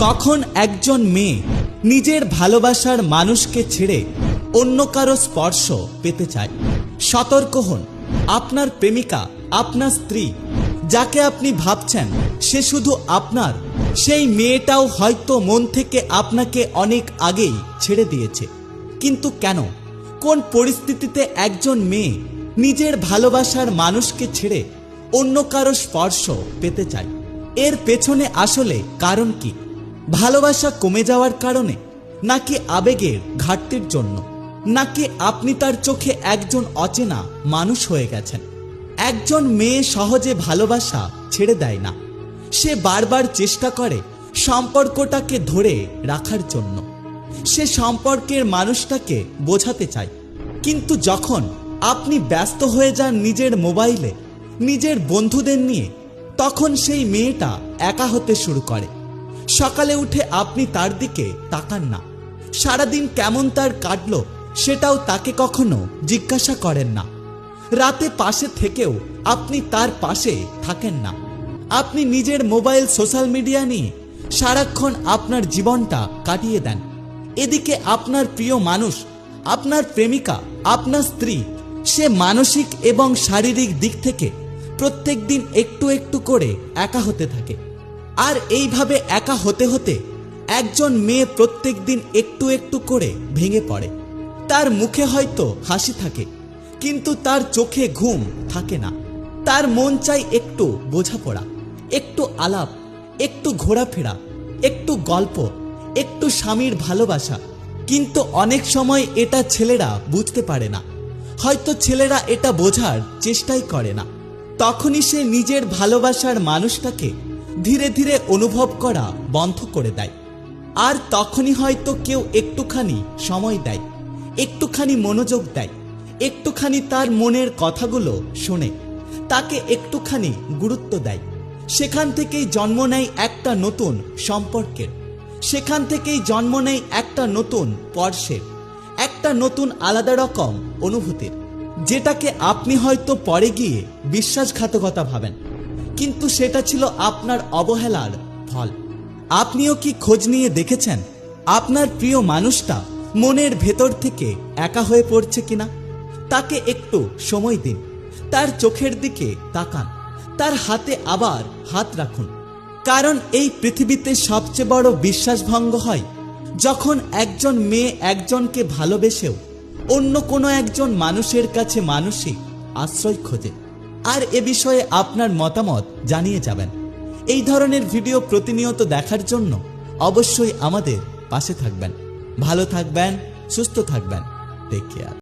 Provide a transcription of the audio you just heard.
কখন একজন মেয়ে নিজের ভালোবাসার মানুষকে ছেড়ে অন্য কারও স্পর্শ পেতে চায়? সতর্ক হন। আপনার প্রেমিকা, আপনার স্ত্রী, যাকে আপনি ভাবছেন, সে শুধু আপনার। সেই মেয়েটাও হয়তো মন থেকে আপনাকে অনেক আগেই ছেড়ে দিয়েছে। কিন্তু কেন? কোন পরিস্থিতিতে একজন মেয়ে নিজের ভালোবাসার মানুষকে ছেড়ে অন্য কারও স্পর্শ পেতে চায়? এর পেছনে আসলে কারণ কি? ভালোবাসা কমে যাওয়ার কারণে নাকি আবেগের ঘাটতির জন্য? নাকি আপনি তার চোখে একজন অচেনা মানুষ হয়ে গেছেন? একজন মেয়ে সহজে ভালোবাসা ছেড়ে দেয় না। সে বারবার চেষ্টা করে সম্পর্কটাকে ধরে রাখার জন্য। সে সম্পর্কের মানুষটাকে বোঝাতে চায়। কিন্তু যখন আপনি ব্যস্ত হয়ে যান নিজের মোবাইলে, নিজের বন্ধুদের নিয়ে, তখন সেই মেয়েটা একা হতে শুরু করে। সকালে উঠে আপনি তার দিকে তাকান না। সারাদিন কেমন তার কাটল সেটাও তাকে কখনো জিজ্ঞাসা করেন না। রাতে পাশে থেকেও আপনি তার পাশে থাকেন না। আপনি নিজের মোবাইল সোশ্যাল মিডিয়া নিয়ে সারাক্ষণ আপনার জীবনটা কাটিয়ে দেন। এদিকে আপনার প্রিয় মানুষ, আপনার প্রেমিকা, আপনার স্ত্রী, সে মানসিক এবং শারীরিক দিক থেকে প্রত্যেক দিন একটু একটু করে একা হতে থাকে। আর এইভাবে একা হতে হতে একজন মেয়ে প্রত্যেক দিন একটু একটু করে ভেঙে পড়ে। তার মুখে হয়তো হাসি থাকে, কিন্তু তার চোখে ঘুম থাকে না। তার মন চাই একটু বোঝাপড়া, একটু আলাপ, একটু ঘোরাফেরা, একটু গল্প, একটু স্বামীর ভালোবাসা। কিন্তু অনেক সময় এটা ছেলেরা বুঝতে পারে না। হয়তো ছেলেরা এটা বোঝার চেষ্টাই করে না। তখনই সে নিজের ভালোবাসার মানুষটাকে ধীরে ধীরে অনুভব করা বন্ধ করে দেয়। আর তখনই হয়তো কেউ একটুখানি সময় দেয়, একটুখানি মনোযোগ দেয়, একটুখানি তার মনের কথাগুলো শোনে, তাকে একটুখানি গুরুত্ব দেয়। সেখান থেকেই জন্ম নেয় একটা নতুন সম্পর্কের। সেখান থেকেই জন্ম নেয় একটা নতুন পর্শের, একটা নতুন আলাদা রকম অনুভূতির, যেটাকে আপনি হয়তো পরে গিয়ে বিশ্বাসঘাতকতা ভাবেন। কিন্তু সেটা ছিল আপনার অবহেলার ফল। আপনিও কি খোঁজ নিয়ে দেখেছেন আপনার প্রিয় মানুষটা মনের ভেতর থেকে একা হয়ে পড়ছে কিনা? তাকে একটু সময় দিন। তার চোখের দিকে তাকান। তার হাতে আবার হাত রাখুন। কারণ এই পৃথিবীতে সবচেয়ে বড় বিশ্বাসভঙ্গ হয়, যখন একজন মেয়ে একজনকে ভালোবেসেও অন্য কোনো একজন মানুষের কাছে মানসিক আশ্রয় খোঁজে। আর এ বিষয়ে আপনার মতামত জানিয়ে যাবেন। এই ধরনের ভিডিও প্রতিনিয়ত দেখার জন্য অবশ্যই আমাদের পাশে থাকবেন। ভালো থাকবেন, সুস্থ থাকবেন। Take care